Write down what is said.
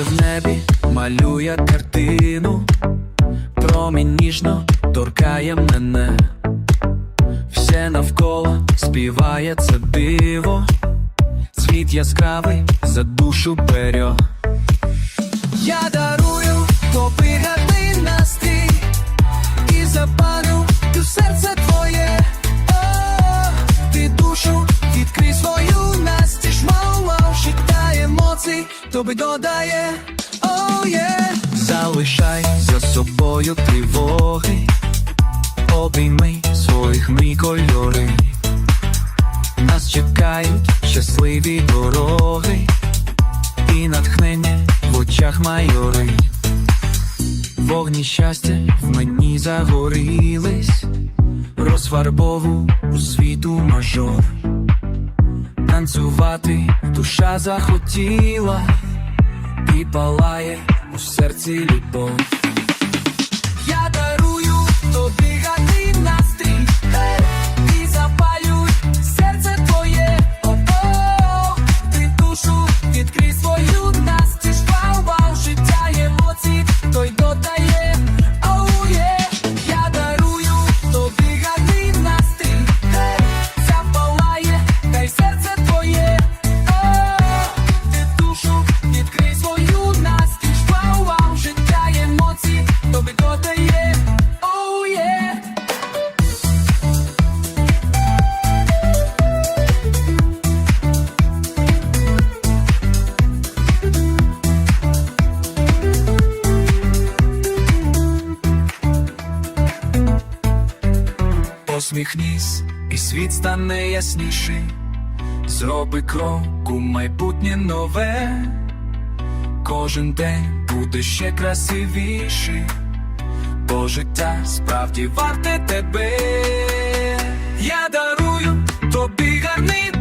Сонце в небі малює картину, промінь ніжно торкає мене, все навколо співає це диво, світ яскравий за душу бере. Я дарую тобі гадний настрій тобі додає. О, є. Залишай за собою тривоги, обійми своїх мрій кольори. Нас чекають щасливі дороги і натхнення в очах майори. Вогні щастя в мені загорілись, розфарбову у світу мажор. Танцювати душа захотіла, і палає у серці любов. Посміхнись, і світ стане ясніший. Зроби крок у майбутнє нове. Кожен день буде ще красивіший, бо життя справді варте тебе. Я дарую тобі гарний